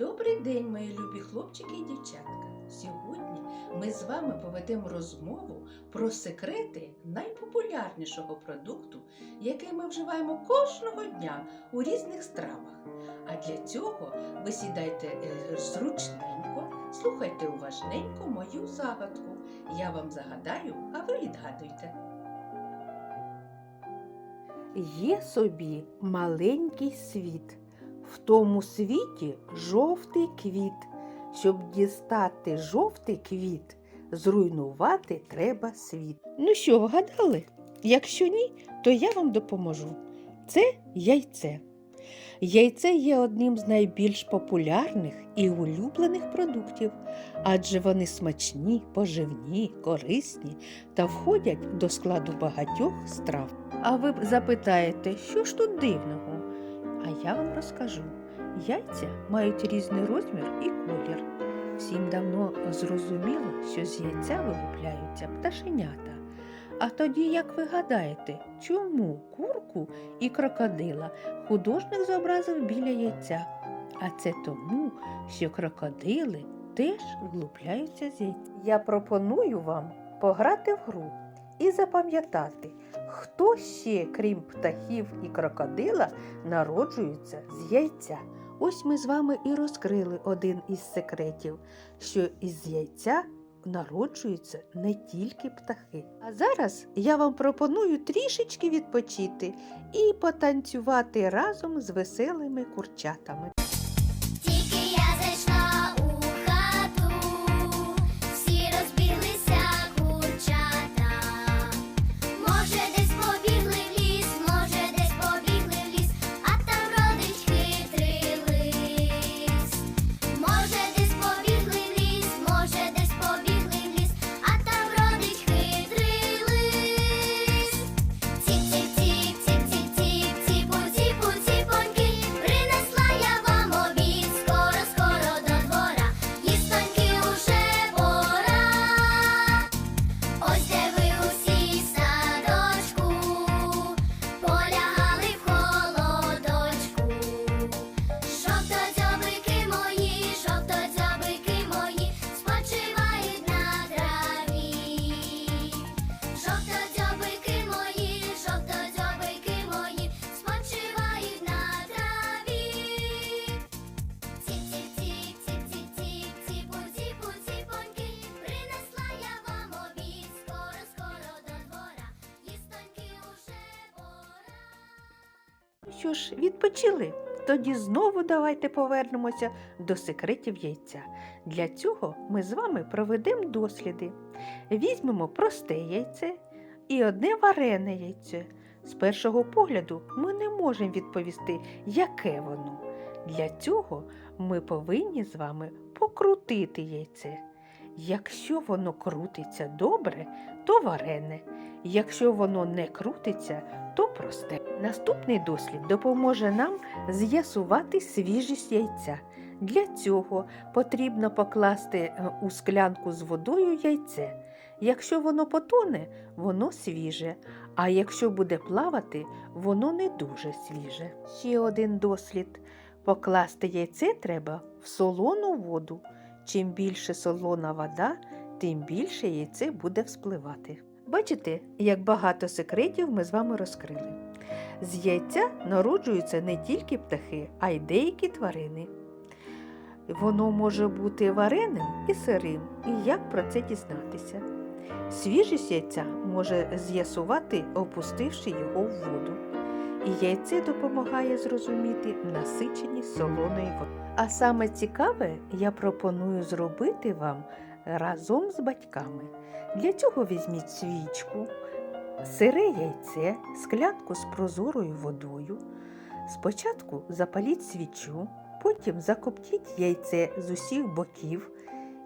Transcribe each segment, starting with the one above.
Добрий день, мої любі хлопчики і дівчатка. Сьогодні ми з вами поведемо розмову про секрети найпопулярнішого продукту, який ми вживаємо кожного дня у різних стравах. А для цього ви сідайте е, зручненько, слухайте уважненько мою загадку. Я вам загадаю, а ви відгадуйте. Є собі маленький світ, в тому світі жовтий квіт. Щоб дістати жовтий квіт, зруйнувати треба світ. Ну що, вгадали? Якщо ні, то я вам допоможу. Це яйце. Яйце є одним з найбільш популярних і улюблених продуктів, адже вони смачні, поживні, корисні та входять до складу багатьох страв. А ви запитаєте, що ж тут дивного? Я вам розкажу. Яйця мають різний розмір і колір. Всім давно зрозуміло, що з яйця вилупляються пташенята. А тоді, як ви гадаєте, чому курку і крокодила художник зобразив біля яйця? А це тому, що крокодили теж вилупляються з яйця. Я пропоную вам пограти в гру і запам'ятати, хто ще, крім птахів і крокодила, народжується з яйця. Ось ми з вами і розкрили один із секретів, що із яйця народжуються не тільки птахи. А зараз я вам пропоную трішечки відпочити і потанцювати разом з веселими курчатами. Що ж, відпочили? Тоді знову давайте повернемося до секретів яйця. Для цього ми з вами проведемо досліди. Візьмемо просте яйце і одне варене яйце. З першого погляду ми не можемо відповісти, яке воно. Для цього ми повинні з вами покрутити яйце. Якщо воно крутиться добре, то варене. Якщо воно не крутиться, то просте. Наступний дослід допоможе нам з'ясувати свіжість яйця. Для цього потрібно покласти е, у склянку з водою яйце. Якщо воно потоне, воно свіже, а якщо буде плавати, воно не дуже свіже. Ще один дослід. Покласти яйце треба в солону воду. Чим більше солона вода, тим більше яйце буде вспливати. Бачите, як багато секретів ми з вами розкрили. З яйця народжуються не тільки птахи, а й деякі тварини. Воно може бути вареним і сирим, і як про це дізнатися. Свіжість яйця може з'ясувати, опустивши його в воду. І яйце допомагає зрозуміти насиченість солоної води. А саме цікаве я пропоную зробити вам разом з батьками. Для цього візьміть свічку, сире яйце, склянку з прозорою водою. Спочатку запаліть свічу, потім закоптіть яйце з усіх боків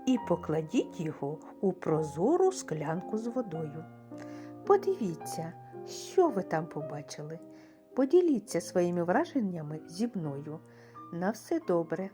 і покладіть його у прозору склянку з водою. Подивіться, що ви там побачили. Поділіться своїми враженнями зі мною. На все добре.